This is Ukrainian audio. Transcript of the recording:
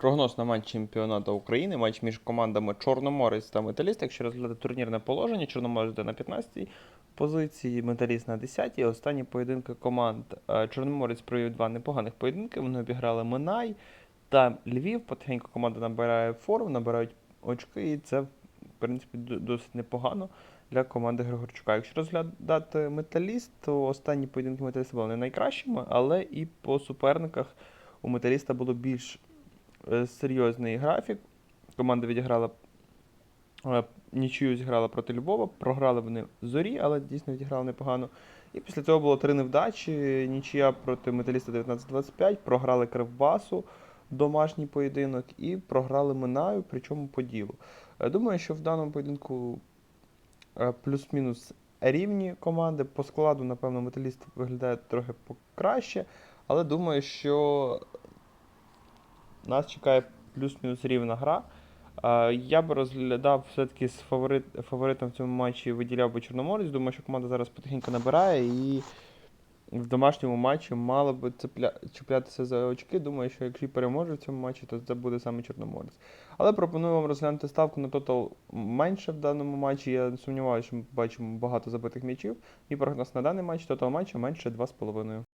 Прогноз на матч чемпіонату України, матч між командами Чорноморець та Металіст. Якщо розглядати турнірне положення, Чорноморець йде на 15-й позиції, Металіст на 10-й. Останні поєдинки команд е, Чорноморець провів два непоганих поєдинки. Вони обіграли Минай та Львів. Потихеньку команда набирає форму, набирають очки, і це, в принципі, досить непогано для команди Григорчука. Якщо розглядати Металіст, то останні поєдинки Металіста були не найкращими, але і по суперниках у Металіста було більш серйозний графік. Команда відіграла е, нічию зіграла проти Львова, програли вони зорі, але дійсно відіграли непогано. І після цього було три невдачі. Нічия проти металіста 19-25, програли Кривбасу домашній поєдинок і програли Минаю, причому по ділу. Е, Думаю, що в даному поєдинку е, плюс-мінус рівні команди. По складу, напевно, металіст виглядає трохи покраще, але думаю, що нас чекає плюс-мінус рівна гра. Я би розглядав все-таки з фаворит, фаворитом в цьому матчі виділяв би Чорноморець. Думаю, що команда зараз потихеньку набирає і в домашньому матчі мало би цепля... чіплятися за очки. Думаю, що якщо переможе в цьому матчі, то це буде саме Чорноморець. Але пропоную вам розглянути ставку на тотал менше в даному матчі. Я сумніваюся, що ми бачимо багато забитих м'ячів. І прогноз на даний матч тотал матчу менше 2,5.